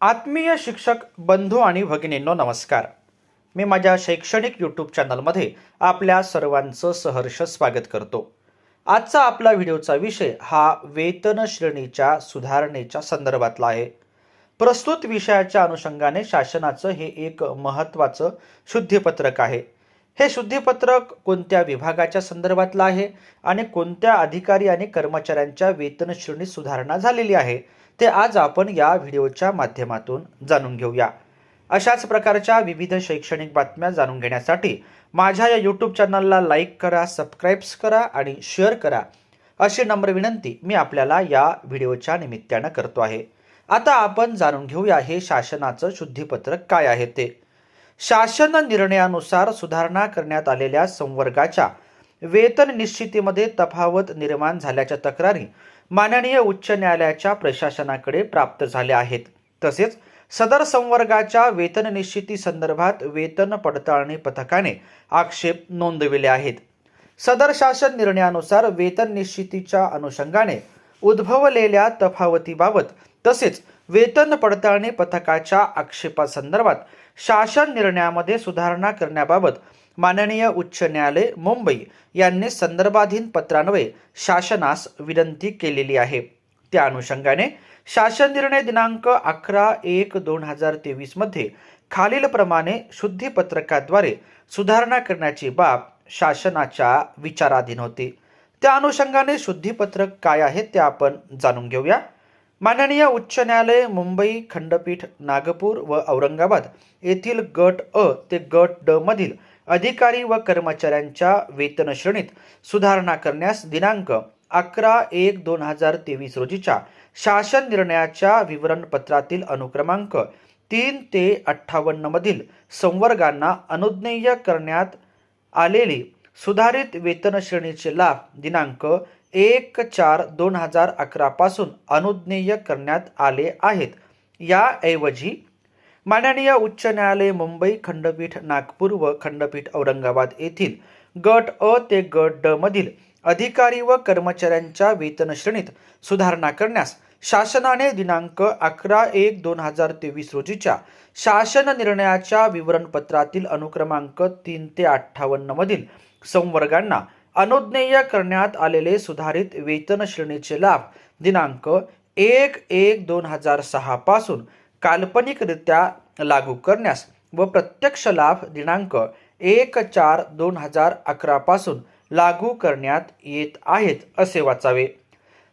आत्मीय शिक्षक बंधू आणि भगिनींनो नमस्कार. मी माझ्या शैक्षणिक यूट्यूब चॅनलमध्ये आपल्या सर्वांचं सहर्ष स्वागत करतो. आजचा आपला व्हिडिओचा विषय हा वेतन श्रेणीच्या सुधारणेच्या संदर्भातला आहे. प्रस्तुत विषयाच्या अनुषंगाने शासनाचं हे एक महत्त्वाचं शुद्धीपत्रक आहे. हे शुद्धीपत्रक कोणत्या विभागाच्या संदर्भातलं आहे आणि कोणत्या अधिकारी आणि कर्मचाऱ्यांच्या वेतनश्रेणीत सुधारणा झालेली आहे? ते आज आपण या व्हिडिओच्या माध्यमातून जाणून घेऊया. अशाच प्रकारच्या विविध शैक्षणिक बातम्या जाणून घेण्यासाठी माझ्या या यूट्यूब चॅनलला लाईक करा सबस्क्राईब्स करा आणि शेअर करा अशी नम्र विनंती मी आपल्याला या व्हिडिओच्या निमित्तानं करतो आहे. आता आपण जाणून घेऊया हे शासनाचं शुद्धीपत्रक काय आहे ते. शासन निर्णयानुसार सुधारणा करण्यात आलेल्या संवर्गाच्या वेतन निश्चितीमध्ये तफावत निर्माण झाल्याच्या तक्रारी माननीय उच्च न्यायालयाच्या प्रशासनाकडे प्राप्त झाल्या आहेत. तसेच सदर संवर्गाच्या वेतन निश्चिती संदर्भात वेतन पडताळणी पथकाने आक्षेप नोंदविले आहेत. सदर शासन निर्णयानुसार वेतन निश्चितीच्या अनुषंगाने उद्भवलेल्या तफावतीबाबत तसेच वेतन पडताळणी पथकाच्या आक्षेपासंदर्भात शासन निर्णयामध्ये सुधारणा करण्याबाबत माननीय उच्च न्यायालय मुंबई यांनी संदर्भाधीन पत्रान्वये शासनास विनंती केलेली आहे. त्या अनुषंगाने शासन निर्णय दिनांक अकरा एक दोन हजार तेवीसमध्ये खालीलप्रमाणे शुद्धीपत्रकाद्वारे सुधारणा करण्याची बाब शासनाच्या विचाराधीन होती. त्या अनुषंगाने शुद्धीपत्रक काय आहे ते आपण जाणून घेऊया. माननीय उच्च न्यायालय मुंबई खंडपीठ नागपूर व औरंगाबाद येथील गट अ ते गट ड मधील अधिकारी व कर्मचाऱ्यांच्या वेतन श्रेणीत सुधारणा करण्यास दिनांक अकरा एक दोन हजार तेवीस रोजीच्या शासन निर्णयाच्या विवरणपत्रातील अनुक्रमांक तीन ते अठ्ठावन्न मधील संवर्गांना अनुज्ञेय करण्यात आलेली सुधारित वेतन श्रेणीचे लाभ दिनांक एक चार दोन हजार अकरापासून अनुज्ञेय करण्यात आले आहेत. याऐवजी माननीय उच्च न्यायालय मुंबई खंडपीठ नागपूर व खंडपीठ औरंगाबाद येथील गट अ ते गट ड मधील अधिकारी व कर्मचाऱ्यांच्या वेतन श्रेणीत सुधारणा करण्यास शासनाने दिनांक अकरा एक दोन हजार तेवीस रोजीच्या शासन निर्णयाच्या विवरणपत्रातील अनुक्रमांक तीन ते अठ्ठावन्न मधील संवर्गांना अनुज्ञेय करण्यात आलेले सुधारित वेतन श्रेणीचे लाभ. दिनांक एक एक दोन हजार सहा पासून काल्पनिकरित्या लागू करण्यास व प्रत्यक्ष लाभ दिनांक एक चार दोन हजार अकरा पासून लागू करण्यात येत आहेत असे वाचावे.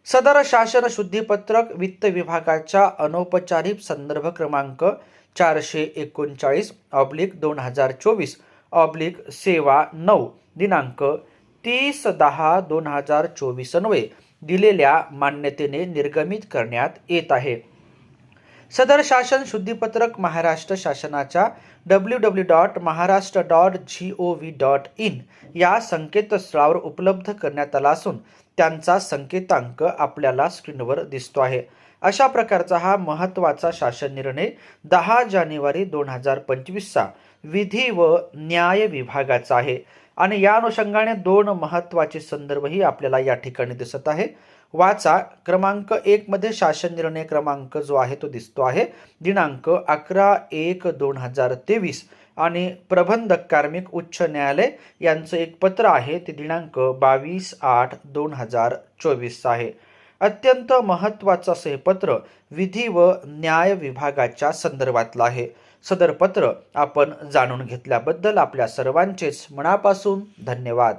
सदर शासन शुद्धीपत्रक वित्त विभागाच्या अनौपचारिक संदर्भ क्रमांक चारशे एकोणचाळीस ऑब्लिक दोन हजार चोवीस ऑब्लिक सेवा नऊ दिनांक तीस दहा दोन हजार चोवीस अन्वये दिलेल्या मान्यतेने निर्गमित करण्यात येत आहे. सदर शासन शुद्धीपत्रक महाराष्ट्र शासनाच्या W W dot Maharashtra dot G O V dot in या संकेतस्थळावर उपलब्ध करण्यात आला असून त्यांचा संकेतांक आपल्याला स्क्रीनवर दिसतो आहे. अशा प्रकारचा हा महत्त्वाचा शासन निर्णय दहा जानेवारी दोन हजार पंचवीसचा विधी व न्याय विभागाचा आहे. आणि या अनुषंगाने दोन महत्त्वाचे संदर्भही आपल्याला या ठिकाणी दिसत आहे. वाचा क्रमांक एक मध्ये शासन निर्णय क्रमांक जो आहे तो दिसतो आहे. दिनांक अकरा एक दोन हजार तेवीस. आणि प्रबंधक कार्मिक उच्च न्यायालय यांचं एक पत्र आहे. ते दिनांक बावीस आठ दोन हजार चोवीस आहे. अत्यंत महत्त्वाचं असं हे पत्र विधी व न्याय विभागाच्या संदर्भातलं आहे. सदर पत्र आपण जाणून घेतल्याबद्दल आपल्या सर्वांचेच मनापासून धन्यवाद.